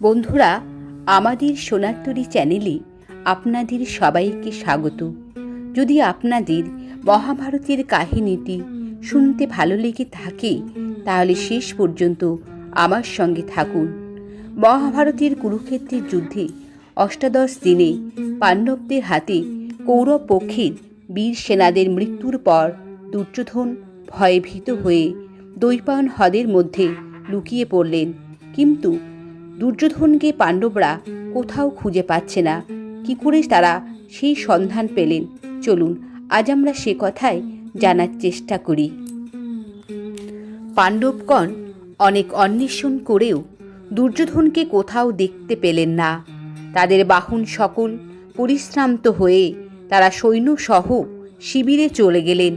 বন্ধুরা, আমাদের সোনারতরী চ্যানেলে আপনাদের সবাইকে স্বাগত। যদি আপনাদের মহাভারতের কাহিনীটি শুনতে ভালো লেগে থাকে, তাহলে শেষ পর্যন্ত আমার সঙ্গে থাকুন। মহাভারতের কুরুক্ষেত্রের যুদ্ধে অষ্টাদশ দিনে পাণ্ডবদের হাতে কৌরব পক্ষের বীর সেনাদের মৃত্যুর পর দুর্যোধন ভয়ে ভীত হয়ে দৈপায়ন হ্রদের মধ্যে লুকিয়ে পড়লেন। কিন্তু দুর্যোধনকে পাণ্ডবরা কোথাও খুঁজে পাচ্ছে না। কি করে তারা সেই সন্ধান পেলেন? চলুন, আজ আমরা সে কথাই জানার চেষ্টা করি। পাণ্ডবগণ অনেক অন্বেষণ করেও দুর্যোধনকে কোথাও দেখতে পেলেন না। তাদের বাহন সকল পরিশ্রান্ত হয়ে তারা সৈন্যসহ শিবিরে চলে গেলেন।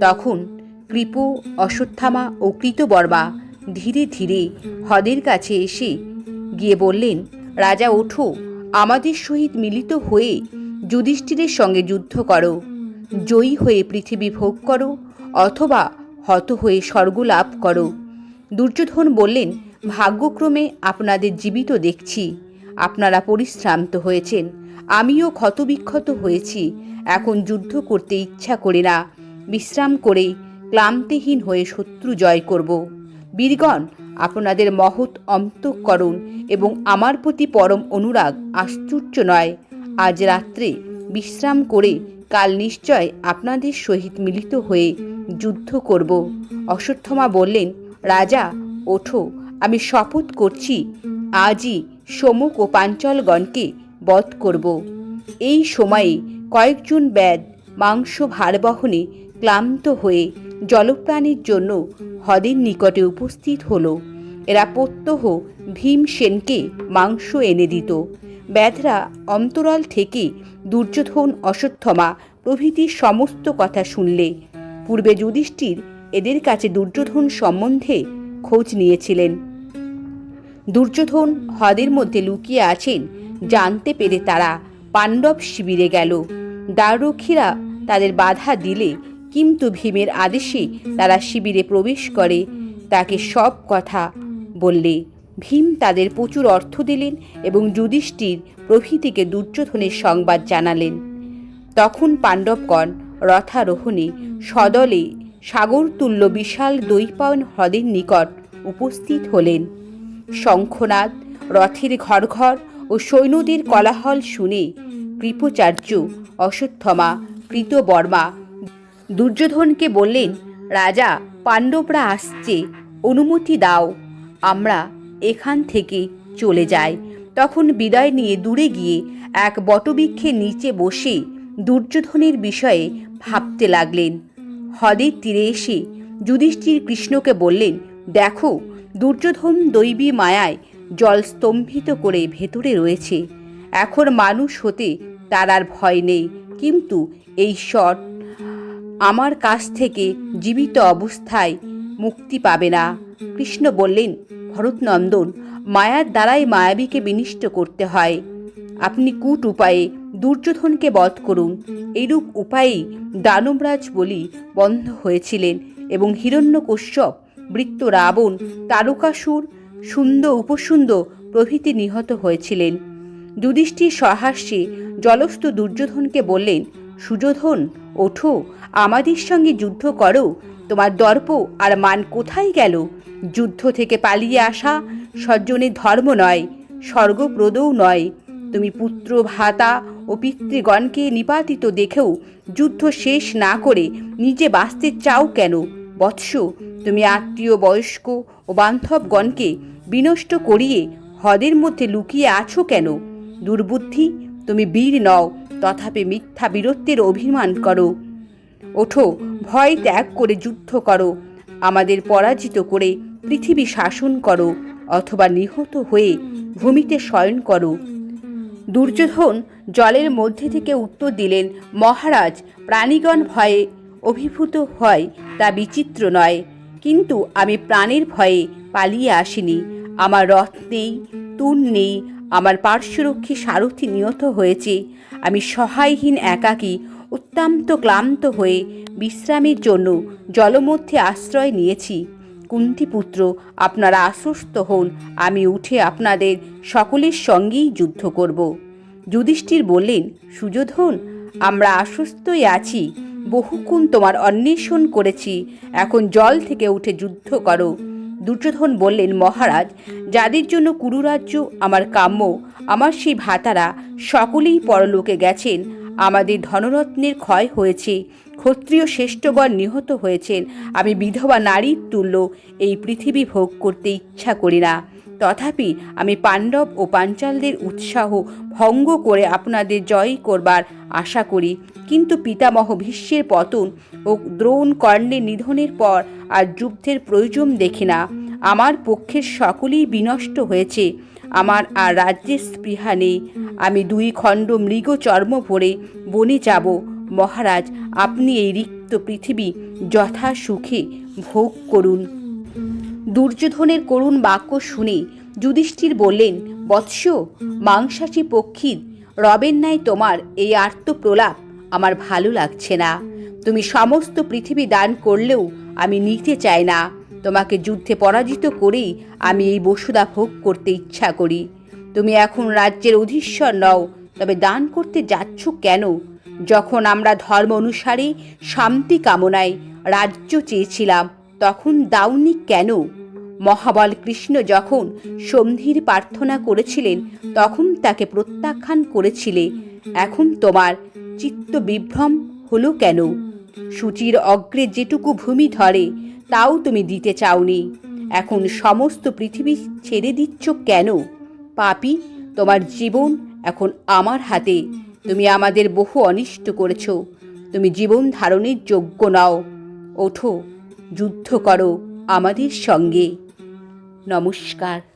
তখন কৃপ, অশ্বত্থামা ও কৃতবর্মা ধীরে ধীরে হ্রদের কাছে এসে গিয়ে বললেন, রাজা, ওঠো। আমাদের সহিত মিলিত হয়ে যুধিষ্ঠিরের সঙ্গে যুদ্ধ করো। জয়ী হয়ে পৃথিবী ভোগ করো, অথবা হত হয়ে স্বর্গ লাভ করো। দুর্যোধন বললেন, ভাগ্যক্রমে আপনাদের জীবিত দেখছি। আপনারা পরিশ্রান্ত হয়েছেন। আমিও ক্ষতবিক্ষত হয়েছি। এখন যুদ্ধ করতে ইচ্ছা করি না। বিশ্রাম করে ক্লান্তিহীন হয়ে শত্রু জয় করব। বীরগণ আপনাদের মহৎ অন্তঃকরণ এবং আমার প্রতি পরম অনুরাগ আশ্চর্য নয়। আজ রাত্রে বিশ্রাম করে কাল নিশ্চয় আপনাদের সহিত মিলিত হয়ে যুদ্ধ করব। অশ্বত্থমা বললেন, রাজা, ওঠো, আমি শপথ করছি, আজই সমুক ও পাঞ্চলগণকে বধ করব। এই সময়ে কয়েকজন ব্যাদ মাংস ভার বহনে ক্লান্ত হয়ে জলপ্রাণীর জন্য হ্রদের নিকটে উপস্থিত হল। এরা প্রত্যহ ভীম সেনকে মাংস এনে দিত। ব্যাধরা অন্তরাল থেকে দুর্যোধন, অশ্বত্থমা প্রভৃতির সমস্ত কথা শুনলে। পূর্বে যুধিষ্ঠির এদের কাছে দুর্যোধন সম্বন্ধে খোঁজ নিয়েছিলেন। দুর্যোধন হ্রদের মধ্যে লুকিয়ে আছেন জানতে পেরে তারা পাণ্ডব শিবিরে গেল। দ্বাররক্ষীরা তাদের বাধা দিলে কিন্তু ভীমের আদেশে তারা শিবিরে প্রবেশ করে। তাকে সব কথা বললে। ভীম তাদের প্রচুর অর্থ দিলেন এবং যুধিষ্ঠির প্রভৃতিকে দুর্যোধনের সংবাদ জানালেন। তখন পাণ্ডবগণ রথারোহণে সদলে সাগরতুল্য বিশাল দৈপায়ন হ্রদের নিকট উপস্থিত হলেন। শঙ্খনাদ, রথের ঘর ঘর ও সৈন্যদের কলাহল শুনে কৃপচার্য অশ্বত্থমা, কৃতবর্মা দুর্যোধনকে বললেন, রাজা, পাণ্ডবরা আসছে, অনুমতি দাও। আমরা এখান থেকে চলে যাই। তখন বিদায় নিয়ে দূরে গিয়ে এক বটবৃক্ষের নিচে বসে দুর্যোধনের বিষয়ে ভাবতে লাগলেন। হ্রদের তীরে এসে যুধিষ্ঠির কৃষ্ণকে বললেন, দেখো, দুর্যোধন দৈবী মায়ায় জল স্তম্ভিত করে ভেতরে রয়েছে। এখন মানুষ হতে তার আর ভয় নেই। কিন্তু এই শট আমার কাছ থেকে জীবিত অবস্থায় মুক্তি পাবে না। কৃষ্ণ বললেন, ভরতনন্দন, মায়ার দ্বারাই মায়াবীকে বিনিষ্ট করতে হয়। আপনি কূট উপায়ে দুর্যোধনকে বধ করুন। এইরূপ উপায়েই দানবরাজ বলি বন্ধ হয়েছিলেন এবং হিরণ্যকশ্যপ, বৃত্ত রাবণ, তারকাসুর সুন্দর উপসুন্দর প্রভৃতি নিহত হয়েছিলেন। যুধিষ্ঠির সহাস্যে জলস্থ দুর্যোধনকে বললেন, সুযোধন ওঠো, আমাদের সঙ্গে যুদ্ধ করো। তোমার দর্প আর মান কোথায় গেল? যুদ্ধ থেকে পালিয়ে আসা সজ্জনের ধর্ম নয়, স্বর্গপ্রদও নয়। তুমি পুত্র, ভাতা ও পিতৃগণকে নিপাতিত দেখেও যুদ্ধ শেষ না করে নিজে বাঁচতে চাও কেন? বৎস, তুমি আত্মীয়, বয়স্ক ও বান্ধবগণকে বিনষ্ট করিয়ে হ্রদের মধ্যে লুকিয়ে আছো কেন? দুর্বুদ্ধি, তুমি বীর নও তথাপি মিথ্যা বীরত্বের অভিমান করো। ওঠো, ভয় ত্যাগ করে যুদ্ধ করো। আমাদের পরাজিত করে পৃথিবী শাসন করো, অথবা নিহত হয়ে ভূমিতে শয়ন করো। দুর্যোধন জলের মধ্যে থেকে উত্তর দিলেন, মহারাজ, প্রাণীগণ ভয়ে অভিভূত হয়, তা বিচিত্র নয়। কিন্তু আমি প্রাণের ভয়ে পালিয়ে আসিনি। আমার রথ নেই, তুন নেই আমার পার্শ্বরক্ষী সারথি নিহত হয়েছে। আমি সহায়হীন একাকী অত্যন্ত ক্লান্ত হয়ে বিশ্রামের জন্য জলমধ্যে আশ্রয় নিয়েছি। কুন্তিপুত্র, আপনারা আশ্বস্ত হন, আমি উঠে আপনাদের সকলের সঙ্গেই যুদ্ধ করব। যুধিষ্ঠির বললেন, সুযোধন, আমরা আশ্বস্তই আছি। বহুক্ষণ তোমার অন্বেষণ করেছি। এখন জল থেকে উঠে যুদ্ধ করো। দুর্যোধন বললেন, মহারাজ, যাদের জন্য কুরুরাজ্য আমার কাম্য, আমার সেই ভাতারা সকলেই পরলোকে গেছেন। আমাদের ধনরত্নের ক্ষয় হয়েছে, ক্ষত্রিয় শ্রেষ্ঠগণ নিহত হয়েছেন। আমি বিধবা নারীর তুল্য, এই পৃথিবী ভোগ করতে ইচ্ছা করি না। তথাপি আমি পাণ্ডব ও পাঞ্চালদের উৎসাহ ভঙ্গ করে আপনাদের জয় করবার আশা করি। কিন্তু পিতামহ ভীষ্মের পতন ও দ্রোণ কর্ণের নিধনের পর আর যুদ্ধের প্রয়োজন দেখি না। আমার পক্ষের সকলেই বিনষ্ট হয়েছে। আমার আর রাজ্যের স্পৃহা নেই। আমি দুই খণ্ড মৃগ চর্ম ভরে বনে যাব। মহারাজ, আপনি এই রিক্ত পৃথিবী যথা সুখে ভোগ করুন। দুর্যোধনের করুণ বাক্য শুনে যুধিষ্ঠির বললেন, বৎস, মাংসাশী পক্ষীর রবের ন্যায় তোমার এই আর্ত প্রলাপ আমার ভালো লাগছে না। তুমি সমস্ত পৃথিবী দান করলেও আমি নিতে চাই না। তোমাকে যুদ্ধে পরাজিত করেই আমি এই বসুদা ভোগ করতে ইচ্ছা করি। তুমি এখন রাজ্যের অধীশ্বর নও, তবে দান করতে যাচ্ছ কেন? যখন আমরা ধর্ম অনুসারে শান্তি কামনায় রাজ্য চেয়েছিলাম তখন দাউনি কেন? মহাবল কৃষ্ণ যখন সন্ধির প্রার্থনা করেছিলেন, তখন তাকে প্রত্যাখ্যান করেছিলে। এখন তোমার চিত্ত বিভ্রম হলো কেন? সূচির অগ্রে যেটুকু ভূমি ধরে, তাও তুমি দিতে চাওনি। এখন সমস্ত পৃথিবী ছেড়ে দিচ্ছ কেন? পাপি, তোমার জীবন এখন আমার হাতে। তুমি আমাদের বহু অনিষ্ট করেছ। তুমি জীবন ধারণের যোগ্য নাও। ওঠো। যুদ্ধ করো আমাদের সঙ্গে। নমস্কার।